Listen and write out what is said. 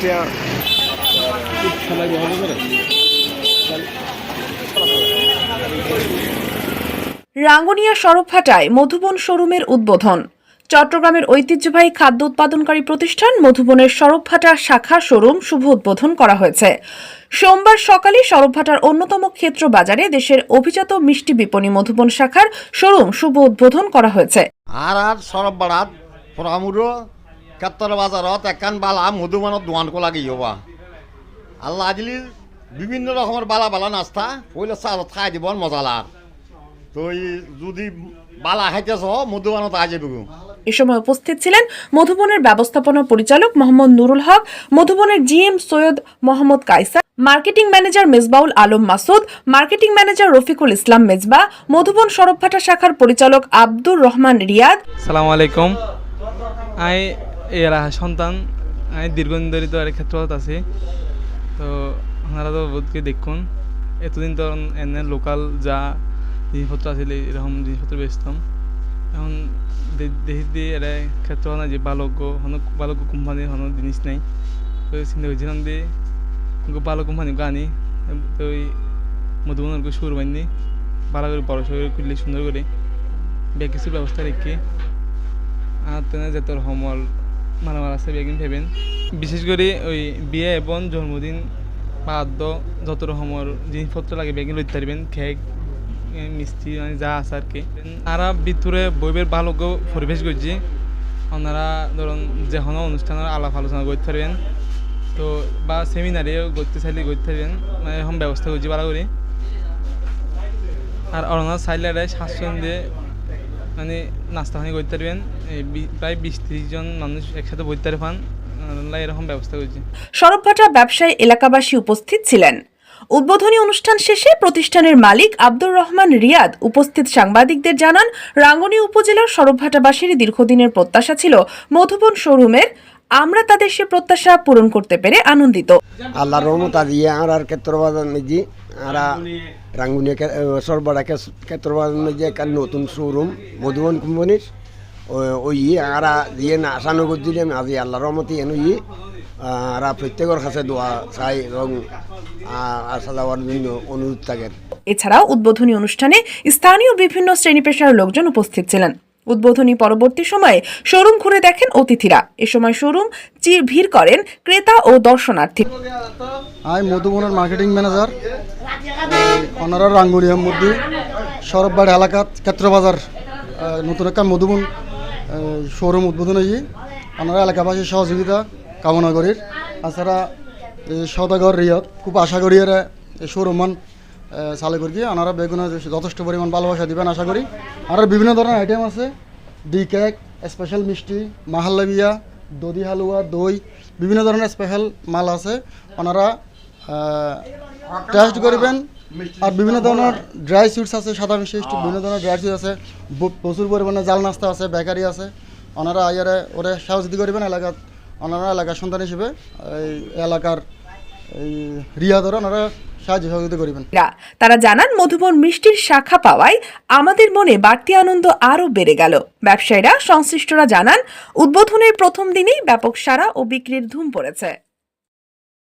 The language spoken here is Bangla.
একটা রাঙ্গুনিয়া সড়কঘাটায় মধুবন শোরুমের উদ্বোধন। চট্টগ্রামের ঐতিহ্যবাহী খাদ্য উৎপাদনকারী প্রতিষ্ঠান মধুবনের সড়কভাটা শাখা শোরুম শুভ উদ্বোধন করা হয়েছে। সোমবার সকালে সড়কভাটার অন্যতম ক্ষেত্র বাজারে দেশের অভিজাত মিষ্টি বিপণী মধুবন শাখার শোরুম শুভ উদ্বোধন করা হয়েছে। আর আর সরব পরামুরো বাজারত একান বালা মধুমানত দোয়ানকো লাগি হবা? আল্লাহ আজিলি বিভিন্ন রকমের বালা বালা নাস্তা পইলে চালত খাই দিব মজালার তো এই যদি বালা খাইতেছ মধুমানত আজ বেগু। এ সময় উপস্থিত ছিলেন মধুবনের ব্যবস্থাপনা পরিচালক Mohammad Nurul Haque মধুবনের GM Syed Mohammad Kaiser marketing manager Mezbaul Alam Masud marketing manager Rafiqul Islam Mezba Madhuban সড়কভাটা শাখার পরিচালক আব্দুর রহমান রিয়াদ। সালাম আলাইকুম। আই এরা সন্তান দীর্ঘদিন ধরে তো আরেক ক্ষেত্রত আছি। তো আপনারা তো বোধকে দেখুন। এতদিন তো এনে লোকাল যা জিনিসপত্র আছিল, এরকম জিনিসপত্র বেচতাম। এখন দেখি দিয়ে এরা ক্ষেত্র না যে ভালো হন ভালো কোম্পানির হন জিনিস নাই। তো চিন্তা করছিলাম যে গো ভালো কোম্পানি আনি, তো ওই মধুবনের সুর বানি ভালো করে বড় সড়ো করলে সুন্দর করে ব্যাগ কিছুর ব্যবস্থা রেখে আর তেনে যেতর সমল মালামাল আছে বেগিন ভেবেন বিশেষ করে ওই বিয়ে এবং জন্মদিন বাদ্য যত রকমের জিনিসপত্র লাগে বেগিন লইতে পারবেন খেক মিষ্টি মানে যা আছে আর কি। আর ভিতরে বইবের ভালো পরিবেশ করছি। ওনারা ধরুন যে কোনো অনুষ্ঠানের আলাপ আলোচনা করতে পারবেন। তো বা সেমিনারেও করতে চাইলে করতে পারবেন। মানে এরকম ব্যবস্থা করছি ভালো করে। আর অরনাথ সাইলারে স্বাচ্ছন্দ্যে মানে নাস্তা পানি করতে পারবেন প্রায় বিশ ত্রিশ জন মানুষ একসাথে বইতে পারবেন এরকম ব্যবস্থা করছি সড়কভাটা ব্যবসায়ী এলাকাবাসী উপস্থিত ছিলেন। উদ্বোধনী অনুষ্ঠান শেষে প্রতিষ্ঠানের মালিক আব্দুর রহমান রিয়াদ উপস্থিত সাংবাদিকদের জানান রাঙ্গুনি উপজেলার সরবভাটাবাসীর দীর্ঘদিনের প্রত্যাশা ছিল মধুবন শোরুমের। আমরা তাদের সে প্রত্যাশা পূরণ করতে পেরে আনন্দিত। আল্লাহর রহমত আজি আর আর ক্ষেত্রবাদন আরা রাঙ্গুনিয়া সরবরা ক্ষেত্রবাদন মেজি একটা নতুন শোরুম মধুবন কোম্পানির। ওই আরা দিয়ে না আসানো করছিলাম আজি আল্লাহর রহমতি এনে ই আরা প্রত্যেকের কাছে দোয়া চাই এবং আসা যাওয়ার জন্য অনুরোধ থাকে। এছাড়াও উদ্বোধনী অনুষ্ঠানে স্থানীয় বিভিন্ন শ্রেণি পেশার লোকজন উপস্থিত ছিলেন। উদ্বোধনী পরবর্তী সময়ে শোরুম ঘুরে দেখেন অতিথিরা। এ সময় শোরুম চির ভিড় করেন ক্রেতা ও দর্শনার্থী। আমি মধুবনের মার্কেটিং ম্যানেজার ওনারা রাঙ্গুনিয়ার মধ্যে সরববাড়ি এলাকা ক্ষেত্রবাজার নতুন একটা মধুবন শোরুম উদ্বোধন হয়েছে। ওনারা এলাকাবাসীর সহযোগিতা কামনা করি। তাছাড়া সদাগর রিয়ত খুব আশা করি এরা শোরুমান করি ওনারা বেগুনে যথেষ্ট পরিমাণ ভালোবাসা দিবেন আশা করি। আর বিভিন্ন ধরনের আইটেম আছে। ডি কেক স্পেশাল মিষ্টি মাহাল্লাবিয়া দধি হালুয়া, দই, বিভিন্ন ধরনের স্পেশাল মাল আছে। ওনারা টেস্ট করবেন। আর বিভিন্ন ধরনের ড্রাই সুইটস আছে, সাদা মিষ্টি, বিভিন্ন ধরনের ড্রাই সুইটস আছে। প্রচুর পরিমাণে জাল নাস্তা আছে বেকারি আছে। ওনারা আইয়ারে ওরে সহযোগিতা করবেন এলাকার ওনারা এলাকার সন্তান হিসেবে, এই এলাকার, এই রিয়াদরা ওনারা সাহায্য সহযোগিতা করবেন। তারা জানান, মধুবন মিষ্টির শাখা পাওয়ায় আমাদের মনে বাড়তি আনন্দ আরও বেড়ে গেল। ব্যবসায়ীরা, সংশ্লিষ্টরা জানান, উদ্বোধনের প্রথম দিনেই ব্যাপক সারা ও বিক্রির ধুম পড়েছে।